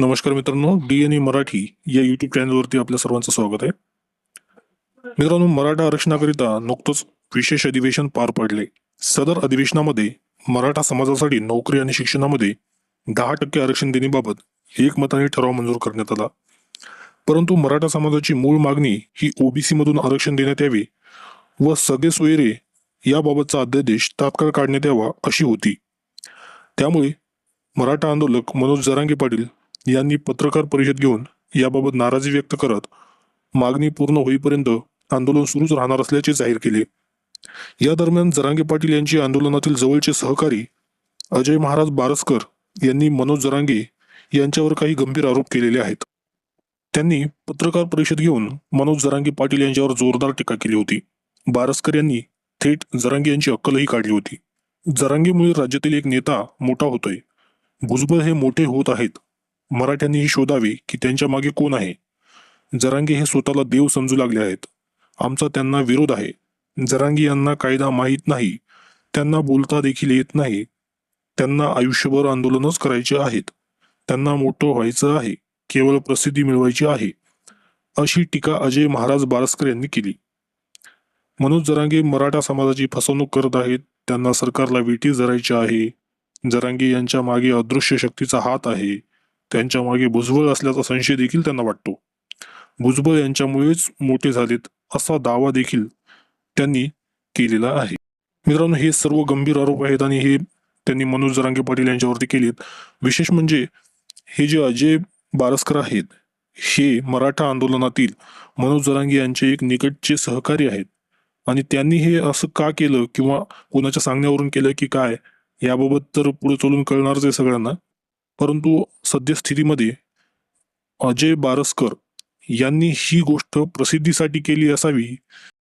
नमस्कार मित्रांनो D N A Marathi या युट्यूब चॅनलवरती आपल्या सर्वांचं स्वागत आहे. मित्रांनो मराठा आरक्षणाकरिता नुकतंच विशेष अधिवेशन पार पडले. सदर अधिवेशनामध्ये मराठा समाजासाठी नोकरी आणि शिक्षणामध्ये दहा टक्के आरक्षण देण्याबाबत एकमताने ठराव मंजूर करण्यात आला. परंतु मराठा समाजाची मूळ मागणी ही ओबीसी मधून आरक्षण देण्यात यावे व सगळे सोयरे याबाबतचा अध्यादेश तात्काळ काढण्यात यावा अशी होती. त्यामुळे मराठा आंदोलक मनोज जरांगे पाटील यांनी पत्रकार परिषद घेऊन याबाबत नाराजी व्यक्त करत मागणी पूर्ण होईपर्यंत आंदोलन सुरूच राहणार असल्याचे जाहीर केले. या दरम्यान जरांगे पाटील यांची आंदोलनातील जवळचे सहकारी अजय महाराज बारसकर यांनी मनोज जरांगे यांच्यावर काही गंभीर आरोप केलेले आहेत. त्यांनी पत्रकार परिषद घेऊन मनोज जरांगे पाटील यांच्यावर जोरदार टीका केली होती. बारसकर यांनी थेट जरांगे यांची अक्कलही काढली होती. जरांगेमुळे राज्यातील एक नेता मोठा होतोय. भुजबळ हे मोठे होत आहेत. मराठ्यांनीही शोधावे की त्यांच्या मागे कोण आहे. जरांगे हे स्वतःला देव समजू लागले आहेत. आमचा त्यांना विरोध आहे. जरांगी यांना कायदा माहीत नाही. त्यांना बोलता देखील येत नाही. त्यांना आयुष्यभर आंदोलनच करायचे आहेत. त्यांना मोठं व्हायचं आहे. केवळ प्रसिद्धी मिळवायची आहे. अशी टीका अजय महाराज बारसकर यांनी केली. मनोज जरांगे मराठा समाजाची फसवणूक करत आहेत. त्यांना सरकारला विटी जरायची आहे. जरांगे यांच्या मागे अदृश्य शक्तीचा हात आहे. त्यांच्या मागे भुजबळ असल्याचा संशय देखील त्यांना वाटतो. भुजबळ यांच्यामुळेच मोठे झालेत असा दावा देखील त्यांनी केलेला आहे. मित्रांनो हे सर्व गंभीर आरोप आहेत आणि हे त्यांनी मनोज जरांगे पाटील यांच्यावरती केलेत. विशेष म्हणजे हे जे अजय बारसकर आहेत हे मराठा आंदोलनातील मनोज जरांगे यांचे एक निकटचे सहकारी आहेत. आणि त्यांनी हे असं का केलं किंवा कोणाच्या सांगण्यावरून केलं की काय याबाबत तर पुढे चलून कळणारच आहे सगळ्यांना. परंतु सद्यस्थितीमध्ये अजय बारसकर यांनी ही गोष्ट प्रसिद्धीसाठी केली असावी.